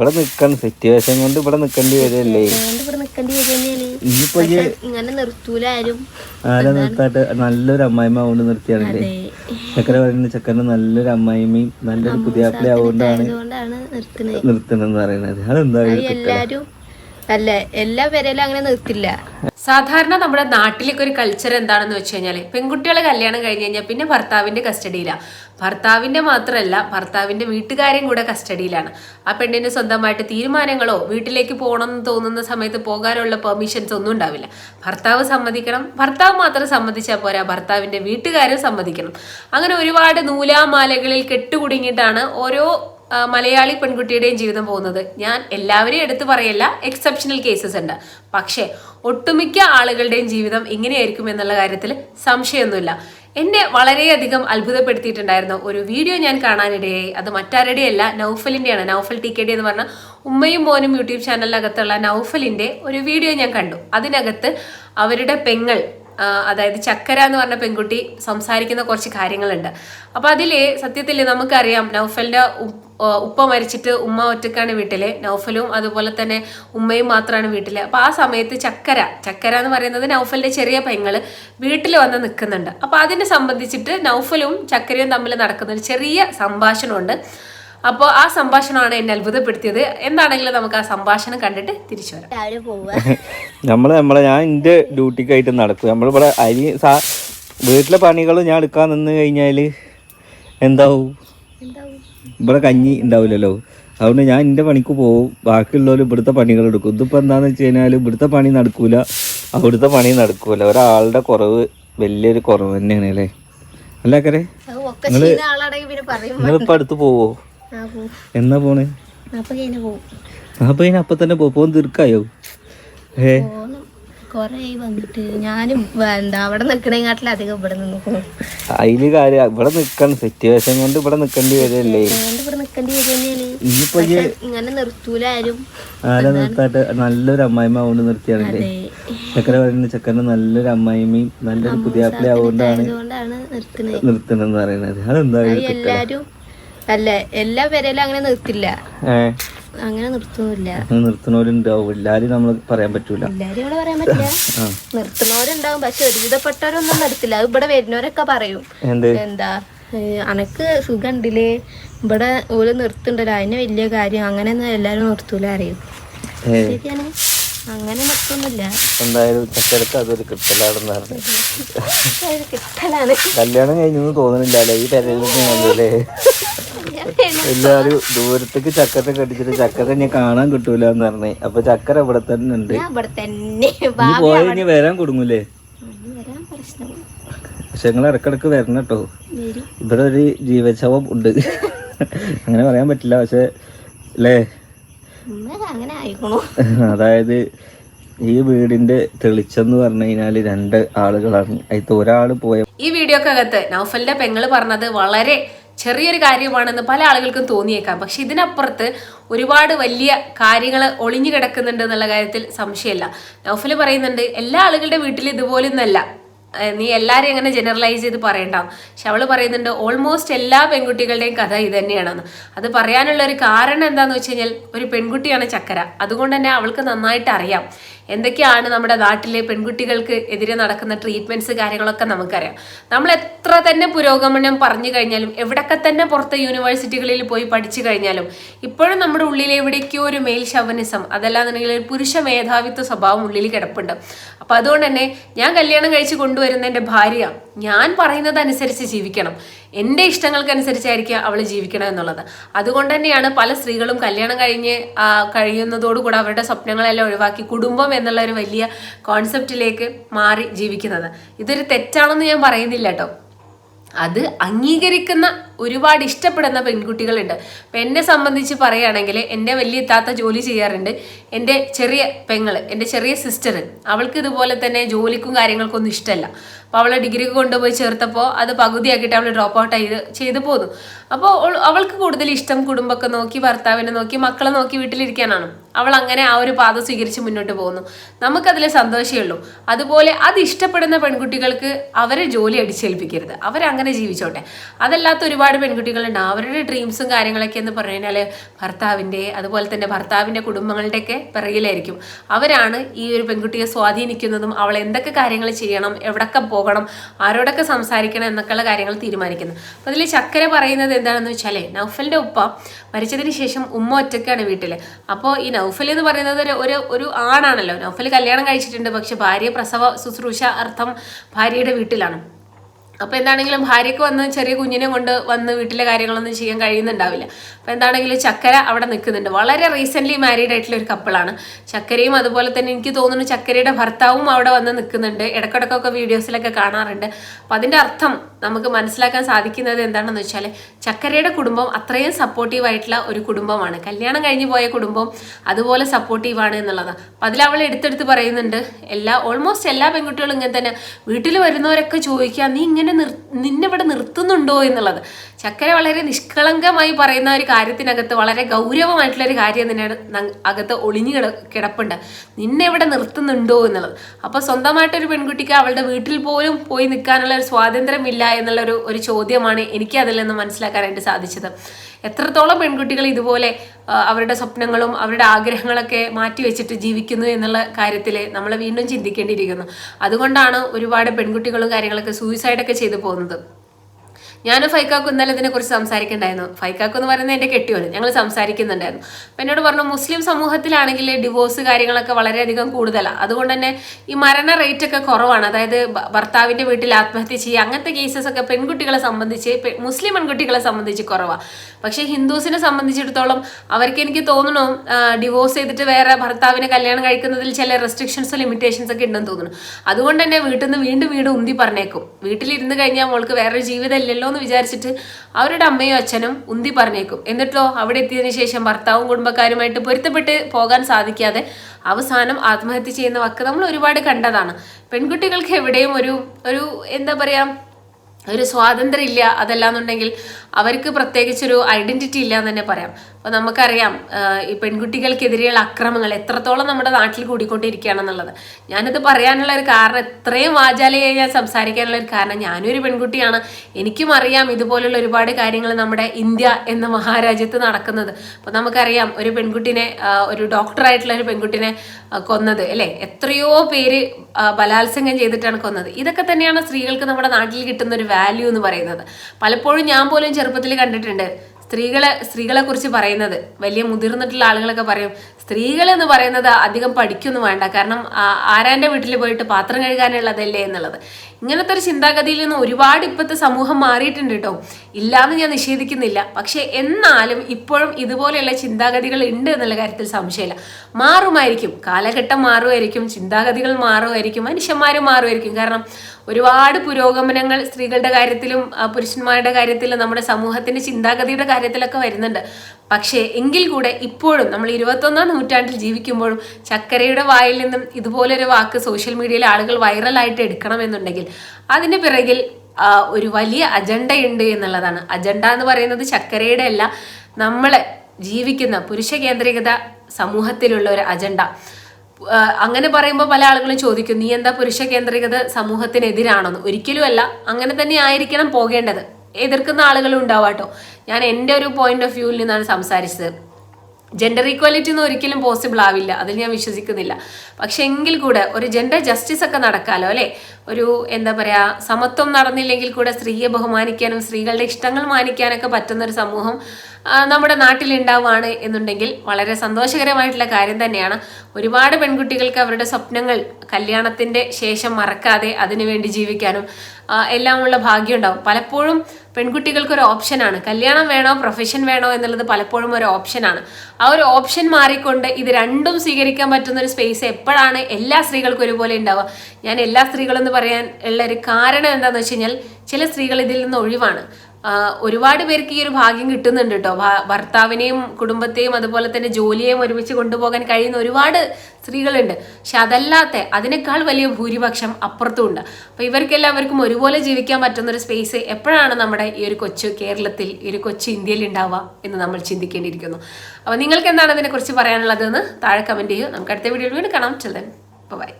ഇവിടെ നിക്കണം. സിറ്റുവേഷൻ കൊണ്ട് ഇവിടെ നിക്കേണ്ടി വരല്ലേ ഇനിയിപ്പോ ഇങ്ങനെ നിർത്തൂല ആരും. ആരെ നിർത്താട്ട് നല്ലൊരു അമ്മായിമ്മ ആവുകൊണ്ട് നിർത്തിയാണല്ലേ? ചക്കര പറയുന്ന ചക്കരന്റെ നല്ലൊരു അമ്മായിമ്മയും നല്ലൊരു പുതിയാപ്പിള ആവുകൊണ്ടാണ് നിർത്തണെന്ന് പറയുന്നത്. അതെന്താ അത് എല്ലാരും അല്ല? എല്ലാ അങ്ങനെ നിർത്തില്ല സാധാരണ നമ്മുടെ നാട്ടിലേക്ക് ഒരു കൾച്ചർ എന്താണെന്ന് വെച്ച് കഴിഞ്ഞാൽ പെൺകുട്ടികളെ കല്യാണം കഴിഞ്ഞ് കഴിഞ്ഞാൽ പിന്നെ ഭർത്താവിന്റെ കസ്റ്റഡിയിലാണ് ഭർത്താവിന്റെ മാത്രമല്ല ഭർത്താവിന്റെ വീട്ടുകാരെയും കൂടെ കസ്റ്റഡിയിലാണ് ആ പെണ്ണിന് സ്വന്തമായിട്ട് തീരുമാനങ്ങളോ വീട്ടിലേക്ക് പോകണം എന്ന് തോന്നുന്ന സമയത്ത് പോകാനുള്ള പെർമിഷൻസ് ഒന്നും ഉണ്ടാവില്ല. ഭർത്താവ് സമ്മതിക്കണം. ഭർത്താവ് മാത്രം സമ്മതിച്ചാൽ പോരാ. ഭർത്താവിന്റെ വീട്ടുകാരും സമ്മതിക്കണം. അങ്ങനെ ഒരുപാട് നൂലാമാലകളിൽ കെട്ടുകുടുങ്ങിയിട്ടാണ് ഓരോ മലയാളി പെൺകുട്ടിയുടെയും ജീവിതം പോകുന്നത്. ഞാൻ എല്ലാവരെയും എടുത്തു പറയല്ല എക്സെപ്ഷണൽ കേസസ് ഉണ്ട്. പക്ഷേ ഒട്ടുമിക്ക ആളുകളുടെയും ജീവിതം ഇങ്ങനെയായിരിക്കും എന്നുള്ള കാര്യത്തിൽ സംശയമൊന്നുമില്ല. എന്നെ വളരെയധികം അത്ഭുതപ്പെടുത്തിയിട്ടുണ്ടായിരുന്ന. ഒരു വീഡിയോ ഞാൻ കാണാനിടയായി. അത് മറ്റാരുടെയല്ല നൗഫലിന്റെയാണ്. നൗഫൽ ടി കെ ഡി എന്ന് പറഞ്ഞ ഉമ്മയും മോനും യൂട്യൂബ് ചാനലിനകത്തുള്ള നൗഫലിന്റെ ഒരു വീഡിയോ ഞാൻ കണ്ടു. അതിനകത്ത് അവരുടെ പെങ്ങൾ അതായത് ചക്കര എന്ന് പറഞ്ഞ പെൺകുട്ടി സംസാരിക്കുന്ന കുറച്ച് കാര്യങ്ങളുണ്ട്. അപ്പൊ അതിൽ സത്യത്തിൽ നമുക്കറിയാം നൗഫലിന്റെ ഉപ്പ മരിച്ചിട്ട് ഉമ്മ ഒറ്റക്കാണ് വീട്ടിൽ നൗഫലും അതുപോലെ തന്നെ ഉമ്മയും മാത്രമാണ് വീട്ടിൽ. അപ്പൊ ആ സമയത്ത് ചക്കര ചക്കര എന്ന് പറയുന്നത് നൗഫലിന്റെ ചെറിയ പെങ്ങൾ വീട്ടിൽ വന്ന് നിൽക്കുന്നുണ്ട് അപ്പൊ അതിനെ സംബന്ധിച്ചിട്ട് നൗഫലും ചക്കരയും തമ്മിൽ നടക്കുന്ന ഒരു ചെറിയ സംഭാഷണമുണ്ട്. അപ്പോൾ ആ സംഭാഷണമാണ് എന്നെ അത്ഭുതപ്പെടുത്തിയത്. എന്താണെങ്കിലും നമുക്ക് ആ സംഭാഷണം കണ്ടിട്ട് തിരിച്ചു വരാം. നമ്മൾ നമ്മൾ നമ്മളെ ഞാൻ എന്റെ ഡ്യൂട്ടിക്കായിട്ട് നടക്കും. നമ്മളിവിടെ അരി സാ വീട്ടിലെ പണികൾ ഞാൻ എടുക്കാൻ നിന്ന് കഴിഞ്ഞാൽ എന്താവും? എന്താവും? ഇവിടെ കഞ്ഞി ഉണ്ടാവില്ലല്ലോ. അതുകൊണ്ട് ഞാൻ എന്റെ പണിക്ക് പോവും. ബാക്കിയുള്ളവർ ഇവിടുത്തെ പണികൾ എടുക്കും. ഇതിപ്പോൾ എന്താന്ന് വെച്ച് കഴിഞ്ഞാൽ ഇവിടുത്തെ പണി നടക്കൂല. അവിടുത്തെ പണി നടക്കൂല. ഒരാളുടെ കുറവ് വലിയൊരു കുറവ് തന്നെയാണ് അല്ലേ? അല്ലേ കരേ നിങ്ങൾ നിങ്ങളിപ്പോൾ അടുത്ത് പോവും? എന്നാ പോണേ? അപ്പൊ അപ്പൊ തന്നെ പോ- പോകാൻ തീർക്കായോ? ഏ? നിക്കണം അതിൽ കാര്യം ഇവിടെ നിക്കാൻ സിറ്റുവേഷൻ കൊണ്ട് ഇവിടെ നിക്കേണ്ടി വരല്ലേ? ഇനിയിപ്പോ ആരും. നിർത്താട്ട് നല്ലൊരു അമ്മായിമ്മ ആവുകൊണ്ട് നിർത്തിയാണല്ലേ? ചക്കര പറയുന്ന ചക്കറിന്റെ നല്ലൊരു അമ്മായിമ്മയും നല്ലൊരു പുതിയാപ്പിള ആവുകൊണ്ടാണ് നിർത്തണെന്ന് പറയുന്നത്. അതെന്താ അല്ല? എല്ലാ പേരേലും അങ്ങനെ നിർത്തില്ല. അങ്ങനെ നിർത്തുന്നില്ല. അങ്ങനെ നിർത്തണവരുണ്ടാവും എല്ലാരും നമ്മൾ പറയാൻ പറ്റൂല. എല്ലാരും ഇവിടെ പറയാൻ പറ്റില്ല. നിർത്തുന്നവരുണ്ടാവും. പക്ഷെ ഒരുവിധപ്പെട്ടവരൊന്നും നിർത്തില്ല. അത് ഇവിടെ വരുന്നവരൊക്കെ പറയും. എന്ത്? അനക്ക് സുഖണ്ടില്ലേ? ഇവിടെ ഓൽ നിർത്തുണ്ടല്ലോ അതിന് വലിയ കാര്യം. അങ്ങനെയൊന്നും എല്ലാരും നിർത്തൂല അറിയും ശരിയാണ്. അങ്ങനെ നിർത്തുന്നില്ല. എന്തായാലും ചക്കരക്ക് അതൊരു കിട്ടലാണെന്ന് പറഞ്ഞു. കല്യാണം കഴിഞ്ഞൊന്നും തോന്നുന്നില്ല ഈ എല്ലാരും ദൂരത്തേക്ക് ചക്കര കടിച്ചിട്ട് ചക്കര തന്നെ കാണാൻ കിട്ടൂല എന്ന് പറഞ്ഞേ. അപ്പൊ ചക്കര ഇവിടെ തന്നെ ഉണ്ട്. പോയി ഇവിടെ തന്നെ. ഇനി ഭാവി വരാൻ കൊടുങ്ങൂലേ? പക്ഷെ നിങ്ങൾ ഇടക്കിടക്ക് വരണം കേട്ടോ. വരും. ഇവിടെ ഒരു ജീവശവം ഉണ്ട്. അങ്ങനെ പറയാൻ പറ്റില്ല. പക്ഷെ അല്ലേ ഉമ്മ അങ്ങനെ ആയിക്കണു. അതായത് ഈ വീടിന്റെ തെളിച്ചെന്ന് പറഞ്ഞു കഴിഞ്ഞാൽ രണ്ട് ആളുകളാണ്. അതിൽ ഒരാൾ പോയ ഈ വീഡിയോക്കകത്ത് നൗഫലിന്റെ പെങ്ങൾ പറഞ്ഞത് വളരെ ചെറിയൊരു കാര്യമാണെന്ന് പല ആളുകൾക്കും തോന്നിയേക്കാം. പക്ഷെ ഇതിനപ്പുറത്ത് ഒരുപാട് വലിയ കാര്യങ്ങൾ ഒളിഞ്ഞു കിടക്കുന്നുണ്ട് എന്നുള്ള കാര്യത്തിൽ സംശയമില്ല. നൗഫൽ പറയുന്നുണ്ട് എല്ലാ ആളുകളുടെ വീട്ടിൽ ഇതുപോലൊന്നല്ല. നീ എല്ലാവരെയും അങ്ങനെ ജനറലൈസ് ചെയ്ത് പറയണ്ട പക്ഷെ അവൾ പറയുന്നുണ്ട് ഓൾമോസ്റ്റ് എല്ലാ പെൺകുട്ടികളുടെയും കഥ ഇത് തന്നെയാണെന്ന്. അത് പറയാനുള്ള ഒരു കാരണം എന്താന്ന് വെച്ച് കഴിഞ്ഞാൽ ഒരു പെൺകുട്ടിയാണ് ചക്കര. അതുകൊണ്ട് തന്നെ അവൾക്ക് നന്നായിട്ട് അറിയാം. എന്തൊക്കെയാണ് നമ്മുടെ നാട്ടിലെ പെൺകുട്ടികൾക്ക് എതിരെ നടക്കുന്ന ട്രീറ്റ്മെന്റ്സ് കാര്യങ്ങളൊക്കെ നമുക്കറിയാം. നമ്മൾ എത്ര തന്നെ പുരോഗമനം പറഞ്ഞു കഴിഞ്ഞാലും എവിടൊക്കെ തന്നെ പുറത്തെ യൂണിവേഴ്സിറ്റികളിൽ പോയി പഠിച്ചു കഴിഞ്ഞാലും ഇപ്പോഴും നമ്മുടെ ഉള്ളിൽ എവിടേക്കോ ഒരു മെയിൽ ശവനിസം അതല്ലാന്നുണ്ടെങ്കിൽ ഒരു പുരുഷ മേധാവിത്വ സ്വഭാവം ഉള്ളിൽ കിടപ്പുണ്ട്. അപ്പൊ അതുകൊണ്ട് തന്നെ ഞാൻ കല്യാണം കഴിച്ച് കൊണ്ടുവരുന്ന എന്റെ ഭാര്യ ഞാൻ പറയുന്നത് അനുസരിച്ച് ജീവിക്കണം. എന്റെ ഇഷ്ടങ്ങൾക്കനുസരിച്ചായിരിക്കും അവൾ ജീവിക്കണം എന്നുള്ളത്. അതുകൊണ്ട് തന്നെയാണ് പല സ്ത്രീകളും കല്യാണം കഴിഞ്ഞ് കഴിയുന്നതോടുകൂടെ അവരുടെ സ്വപ്നങ്ങളെല്ലാം ഒഴിവാക്കി കുടുംബം എന്നുള്ള ഒരു വലിയ കോൺസെപ്റ്റിലേക്ക് മാറി ജീവിക്കുന്നത്. ഇതൊരു തെറ്റാണെന്ന് ഞാൻ പറയുന്നില്ല കേട്ടോ. അത് അംഗീകരിക്കുന്ന ഒരുപാട് ഇഷ്ടപ്പെടുന്ന പെൺകുട്ടികളുണ്ട്. അപ്പം എന്നെ സംബന്ധിച്ച് പറയുകയാണെങ്കിൽ എന്റെ വലിയ താത്ത ജോലി ചെയ്യാറുണ്ട്. എന്റെ ചെറിയ പെങ്ങൾ എന്റെ ചെറിയ സിസ്റ്റർ അവൾക്ക് ഇതുപോലെ തന്നെ ജോലിക്കും കാര്യങ്ങൾക്കൊന്നും ഇഷ്ടമല്ല. അപ്പോൾ അവളെ ഡിഗ്രി കൊണ്ടുപോയി ചേർത്തപ്പോൾ അത് പകുതിയാക്കിയിട്ട് അവൾ ഡ്രോപ്പ് ഔട്ട് ചെയ്ത് ചെയ്തു പോന്നു. അപ്പോൾ അവൾക്ക് കൂടുതൽ ഇഷ്ടം കുടുംബമൊക്കെ നോക്കി ഭർത്താവിനെ നോക്കി മക്കളെ നോക്കി വീട്ടിലിരിക്കാനാണ്. അവൾ അങ്ങനെ ആ ഒരു പാത സ്വീകരിച്ച് മുന്നോട്ട് പോകുന്നു. നമുക്കതിൽ സന്തോഷമേ ഉള്ളൂ അതുപോലെ അത് ഇഷ്ടപ്പെടുന്ന പെൺകുട്ടികൾക്ക് അവരെ ജോലി അടിച്ചേൽപ്പിക്കരുത്. അവരങ്ങനെ ജീവിച്ചോട്ടെ. അതല്ലാത്ത ഒരുപാട് ഒരുപാട് പെൺകുട്ടികളുണ്ട്. അവരുടെ ഡ്രീംസും കാര്യങ്ങളൊക്കെ എന്ന് പറഞ്ഞു കഴിഞ്ഞാൽ ഭർത്താവിന്റെ അതുപോലെ തന്നെ ഭർത്താവിന്റെ കുടുംബങ്ങളുടെയൊക്കെ പിറകിലായിരിക്കും. അവരാണ് ഈ ഒരു പെൺകുട്ടിയെ സ്വാധീനിക്കുന്നതും അവൾ എന്തൊക്കെ കാര്യങ്ങൾ ചെയ്യണം എവിടൊക്കെ പോകണം ആരോടൊക്കെ സംസാരിക്കണം എന്നൊക്കെയുള്ള കാര്യങ്ങൾ തീരുമാനിക്കുന്നത് അപ്പോൾ അതിൽ ചക്കര പറയുന്നത് എന്താണെന്ന് വെച്ചാൽ നൗഫലിന്റെ ഉപ്പ മരിച്ചതിന് ശേഷം ഉമ്മ ഒറ്റയ്ക്കാണ് വീട്ടിൽ അപ്പോൾ ഈ നൗഫൽ എന്ന് പറയുന്നത് ഒരു ഒരു ആണാണല്ലോ. നൗഫൽ കല്യാണം കഴിച്ചിട്ടുണ്ട് പക്ഷെ ഭാര്യ പ്രസവ ശുശ്രൂഷ അർത്ഥം ഭാര്യയുടെ വീട്ടിലാണ്. അപ്പോൾ എന്താണെങ്കിലും ഭാര്യയ്ക്ക് വന്ന് ചെറിയ കുഞ്ഞിനെ കൊണ്ട് വന്ന് വീട്ടിലെ കാര്യങ്ങളൊന്നും ചെയ്യാൻ കഴിയുന്നുണ്ടാവില്ല. അപ്പോൾ എന്താണെങ്കിലും ചക്കര അവിടെ നിൽക്കുന്നുണ്ട്. വളരെ റീസെന്റ്ലി മാരീഡ് ആയിട്ടുള്ള ഒരു കപ്പിളാണ് ചക്കരയും അതുപോലെ തന്നെ എനിക്ക് തോന്നുന്നു ചക്കരയുടെ ഭർത്താവും അവിടെ വന്ന് നിൽക്കുന്നുണ്ട്. ഇടക്കിടക്കൊക്കെ വീഡിയോസിലൊക്കെ കാണാറുണ്ട്. അപ്പോൾ അതിന്റെ അർത്ഥം നമുക്ക് മനസ്സിലാക്കാൻ സാധിക്കുന്നത് എന്താണെന്ന് വെച്ചാൽ ചക്കരയുടെ കുടുംബം അത്രയും സപ്പോർട്ടീവ് ആയിട്ടുള്ള ഒരു കുടുംബമാണ്. കല്യാണം കഴിഞ്ഞ് പോയ കുടുംബം അതുപോലെ സപ്പോർട്ടീവാണ് എന്നുള്ളതാണ് അപ്പം അതിൽ അവൾ എടുത്തെടുത്ത് പറയുന്നുണ്ട് എല്ലാ ഓൾമോസ്റ്റ് എല്ലാ പെൺകുട്ടികളും ഇങ്ങനെ തന്നെ. വീട്ടിൽ വരുന്നവരൊക്കെ ചോദിക്കുക നീ ഇങ്ങനെ നിർ നിന്നിവിടെ നിർത്തുന്നുണ്ടോ? എന്നുള്ളത്. ചക്കര വളരെ നിഷ്കളങ്കമായി പറയുന്ന ഒരു കാര്യത്തിനകത്ത് വളരെ ഗൗരവമായിട്ടുള്ള ഒരു കാര്യം തന്നെയാണ് അകത്ത് ഒളിഞ്ഞു കിട കിടപ്പുണ്ട്. നിന്നെ ഇവിടെ നിർത്തുന്നുണ്ടോ? എന്നുള്ളത്. അപ്പോൾ സ്വന്തമായിട്ടൊരു പെൺകുട്ടിക്ക് അവളുടെ വീട്ടിൽ പോലും പോയി നിൽക്കാനുള്ള ഒരു സ്വാതന്ത്ര്യമില്ല എന്നുള്ള ഒരു ചോദ്യമാണ് എനിക്ക് അതിൽ നിന്ന് മനസ്സിലാക്കാനായിട്ട് സാധിച്ചത്. എത്രത്തോളം പെൺകുട്ടികൾ ഇതുപോലെ അവരുടെ സ്വപ്നങ്ങളും അവരുടെ ആഗ്രഹങ്ങളൊക്കെ മാറ്റി വെച്ചിട്ട് ജീവിക്കുന്നു എന്നുള്ള കാര്യത്തിൽ നമ്മൾ വീണ്ടും ചിന്തിക്കേണ്ടിയിരിക്കുന്നു. അതുകൊണ്ടാണ് ഒരുപാട് പെൺകുട്ടികളും കാര്യങ്ങളൊക്കെ സൂയിസൈഡൊക്കെ ചെയ്തു പോകുന്നത്. ഞാൻ ഫൈക്കാക്കും ഇന്നലെ ഇതിനെക്കുറിച്ച് സംസാരിക്കണ്ടായിരുന്നു. ഫൈക്കാക്കു എന്ന് പറയുന്നത് എന്റെ കെട്ടിയോന് ഞങ്ങൾ സംസാരിക്കുന്നുണ്ടായിരുന്നു. അപ്പം എന്നോട് പറഞ്ഞു മുസ്ലിം സമൂഹത്തിലാണെങ്കിൽ ഡിവോഴ്സ് കാര്യങ്ങളൊക്കെ വളരെയധികം കൂടുതലാണ് അതുകൊണ്ട് തന്നെ ഈ മരണ റേറ്റ് ഒക്കെ കുറവാണ്. അതായത് ഭർത്താവിന്റെ വീട്ടിൽ ആത്മഹത്യ ചെയ്യുക അങ്ങനത്തെ കേസസ് ഒക്കെ പെൺകുട്ടികളെ സംബന്ധിച്ച് മുസ്ലിം പെൺകുട്ടികളെ സംബന്ധിച്ച് കുറവാണ് പക്ഷേ ഹിന്ദുസിനെ സംബന്ധിച്ചിടത്തോളം അവർക്ക് എനിക്ക് തോന്നുന്നു ഡിവോഴ്സ് ചെയ്തിട്ട് വേറെ ഭർത്താവിനെ കല്യാണം കഴിക്കുന്നതിൽ ചില റെസ്ട്രിക്ഷൻസ് ലിമിറ്റേഷൻസ് ഒക്കെ ഉണ്ടെന്ന് തോന്നുന്നു. അതുകൊണ്ട് തന്നെ വീട്ടിൽ നിന്ന് വീണ്ടും വീണ്ടും ഉന്തി പറഞ്ഞേക്കും. വീട്ടിലിരുന്ന് കഴിഞ്ഞാൽ മോൾക്ക് വേറൊരു ജീവിതം ഇല്ലല്ലോ എന്ന് വിചാരിച്ചിട്ട് അവരുടെ അമ്മയും അച്ഛനും ഉന്തി പറഞ്ഞേക്കും. എന്നിട്ടോ അവിടെ എത്തിയതിന് ശേഷം ഭർത്താവും കുടുംബക്കാരുമായിട്ട് പൊരുത്തപ്പെട്ട് പോകാൻ സാധിക്കാതെ അവസാനം ആത്മഹത്യ ചെയ്യുന്ന വക്ക് നമ്മൾ ഒരുപാട് കണ്ടതാണ്. പെൺകുട്ടികൾക്ക് എവിടെയും ഒരു ഒരു എന്താ പറയാ ഒരു സ്വാതന്ത്ര്യം ഇല്ല അതല്ലാന്നുണ്ടെങ്കിൽ അവർക്ക് പ്രത്യേകിച്ചൊരു ഐഡന്റിറ്റി ഇല്ല എന്ന് തന്നെ പറയാം. അപ്പോൾ നമുക്കറിയാം ഈ പെൺകുട്ടികൾക്കെതിരെയുള്ള അക്രമങ്ങൾ എത്രത്തോളം നമ്മുടെ നാട്ടിൽ കൂടിക്കൊണ്ടിരിക്കുകയാണെന്നുള്ളത്. ഞാനിത് പറയാനുള്ള ഒരു കാരണം എത്രയും വാചാലയായി ഞാൻ സംസാരിക്കാനുള്ള ഒരു കാരണം ഞാനൊരു പെൺകുട്ടിയാണ്. എനിക്കും അറിയാം ഇതുപോലുള്ള ഒരുപാട് കാര്യങ്ങൾ നമ്മുടെ ഇന്ത്യ എന്ന മഹാരാജ്യത്ത് നടക്കുന്നത്. അപ്പോൾ നമുക്കറിയാം ഒരു പെൺകുട്ടിനെ ഒരു ഡോക്ടറായിട്ടുള്ള ഒരു പെൺകുട്ടിനെ കൊന്നത് അല്ലേ? എത്രയോ പേര് ബലാത്സംഗം ചെയ്തിട്ടാണ് കൊന്നത്. ഇതൊക്കെ തന്നെയാണ് സ്ത്രീകൾക്ക് നമ്മുടെ നാട്ടിൽ കിട്ടുന്ന ഒരു വാല്യൂ എന്ന് പറയുന്നത്. പലപ്പോഴും ഞാൻ പോലും ചെറുപ്പത്തിൽ കണ്ടിട്ടുണ്ട്. സ്ത്രീകളെ സ്ത്രീകളെ കുറിച്ച് പറയുന്നത്. വലിയ മുതിർന്നിട്ടുള്ള ആളുകളൊക്കെ പറയും സ്ത്രീകൾ എന്ന് പറയുന്നത് അധികം പഠിക്കൊന്നും വേണ്ട. കാരണം ആരാന്റെ വീട്ടിൽ പോയിട്ട് പാത്രം കഴുകാനുള്ളതല്ലേ എന്നുള്ളത്? ഇങ്ങനത്തെ ഒരു ചിന്താഗതിയിൽ നിന്ന് ഒരുപാട് ഇപ്പോഴത്തെ സമൂഹം മാറിയിട്ടുണ്ട് കേട്ടോ ഇല്ലാന്ന് ഞാൻ നിഷേധിക്കുന്നില്ല. പക്ഷേ എന്നാലും ഇപ്പോഴും ഇതുപോലെയുള്ള ചിന്താഗതികൾ ഉണ്ട് എന്നുള്ള കാര്യത്തിൽ സംശയമില്ല. മാറുമായിരിക്കും. കാലഘട്ടം മാറുമായിരിക്കും. ചിന്താഗതികൾ മാറുമായിരിക്കും. മനുഷ്യന്മാർ മാറുമായിരിക്കും. കാരണം ഒരുപാട് പുരോഗമനങ്ങൾ സ്ത്രീകളുടെ കാര്യത്തിലും പുരുഷന്മാരുടെ കാര്യത്തിലും നമ്മുടെ സമൂഹത്തിന്റെ ചിന്താഗതിയുടെ കാര്യത്തിലൊക്കെ വരുന്നുണ്ട്. പക്ഷേ എങ്കിൽ കൂടെ ഇപ്പോഴും നമ്മൾ ഇരുപത്തൊന്നാം നൂറ്റാണ്ടിൽ ജീവിക്കുമ്പോഴും ചക്കരയുടെ വായിൽ നിന്നും ഇതുപോലൊരു വാക്ക് സോഷ്യൽ മീഡിയയിൽ ആളുകൾ വൈറലായിട്ട് എടുക്കണമെന്നുണ്ടെങ്കിൽ അതിന് പിറകിൽ ഒരു വലിയ അജണ്ടയുണ്ട് എന്നുള്ളതാണ്. അജണ്ട എന്ന് പറയുന്നത് ചക്കരയുടെ അല്ല നമ്മളെ ജീവിക്കുന്ന പുരുഷ കേന്ദ്രീകൃത സമൂഹത്തിലുള്ള ഒരു അജണ്ട. അങ്ങനെ പറയുമ്പോൾ പല ആളുകളും ചോദിക്കും നീ എന്താ പുരുഷ കേന്ദ്രീകൃത സമൂഹത്തിനെതിരാണോന്ന്? ഒരിക്കലും അല്ല അങ്ങനെ തന്നെ ആയിരിക്കണം പോകേണ്ടത്. എതിർക്കുന്ന ആളുകളും ഉണ്ടാവാട്ടോ. ഞാൻ എന്റെ ഒരു പോയിന്റ് ഓഫ് വ്യൂവിൽ നിന്നാണ് സംസാരിച്ചത്. ജെൻഡർ ഈക്വാലിറ്റി ഒന്നും ഒരിക്കലും പോസിബിൾ ആവില്ല. അതിൽ ഞാൻ വിശ്വസിക്കുന്നില്ല. പക്ഷെ എങ്കിൽ കൂടെ ഒരു ജെൻഡർ ജസ്റ്റിസ് ഒക്കെ നടക്കാലോ അല്ലേ? ഒരു എന്താ പറയാ സമത്വം നടന്നില്ലെങ്കിൽ കൂടെ സ്ത്രീയെ ബഹുമാനിക്കാനും സ്ത്രീകളുടെ ഇഷ്ടങ്ങൾ മാനിക്കാനൊക്കെ പറ്റുന്ന ഒരു സമൂഹം നമ്മുടെ നാട്ടിൽ ഉണ്ടാവുകയാണ് എന്നുണ്ടെങ്കിൽ വളരെ സന്തോഷകരമായിട്ടുള്ള കാര്യം തന്നെയാണ്. ഒരുപാട് പെൺകുട്ടികൾക്ക് അവരുടെ സ്വപ്നങ്ങൾ കല്യാണത്തിന്റെ ശേഷം മറക്കാതെ അതിനുവേണ്ടി ജീവിക്കാനും എല്ലാമുള്ള ഭാഗ്യം ഉണ്ടാവും. പലപ്പോഴും പെൺകുട്ടികൾക്ക് ഒരു ഓപ്ഷനാണ് കല്യാണം വേണോ പ്രൊഫഷൻ വേണോ എന്നുള്ളത് പലപ്പോഴും ഒരു ഓപ്ഷനാണ് ആ ഒരു ഓപ്ഷൻ മാറിക്കൊണ്ട് ഇത് രണ്ടും സ്വീകരിക്കാൻ പറ്റുന്ന ഒരു സ്പേസ് എപ്പോഴാണ് എല്ലാ സ്ത്രീകൾക്കും ഒരുപോലെ ഉണ്ടാവുക. ഞാൻ എല്ലാ സ്ത്രീകളും എന്ന് പറയാൻ ഉള്ള ഒരു കാരണം എന്താണെന്ന് വെച്ച് കഴിഞ്ഞാൽ ചില സ്ത്രീകൾ ഇതിൽ നിന്ന് ഒഴിവാണ്. ഒരുപാട് പേർക്ക് ഈ ഒരു ഭാഗ്യം കിട്ടുന്നുണ്ട് കേട്ടോ ഭർത്താവിനെയും കുടുംബത്തെയും അതുപോലെ തന്നെ ജോലിയെയും ഒരുമിച്ച് കൊണ്ടുപോകാൻ കഴിയുന്ന ഒരുപാട് സ്ത്രീകളുണ്ട്. പക്ഷെ അതല്ലാത്ത അതിനേക്കാൾ വലിയ ഭൂരിപക്ഷം അപ്പുറത്തും ഉണ്ട് അപ്പോൾ ഇവർക്കെല്ലാവർക്കും ഒരുപോലെ ജീവിക്കാൻ പറ്റുന്ന ഒരു സ്പേസ് എപ്പോഴാണ് നമ്മുടെ ഈ ഒരു കൊച്ചു കേരളത്തിൽ ഈ ഒരു കൊച്ചു ഇന്ത്യയിൽ ഉണ്ടാവുക എന്ന് നമ്മൾ ചിന്തിക്കേണ്ടിയിരിക്കുന്നു. അപ്പോൾ നിങ്ങൾക്ക് എന്താണ് അതിനെക്കുറിച്ച് പറയാനുള്ളതെന്ന് താഴെ കമന്റ് ചെയ്യൂ. നമുക്ക് അടുത്ത വീഡിയോയിൽ വീണ്ടും കാണാം. Children by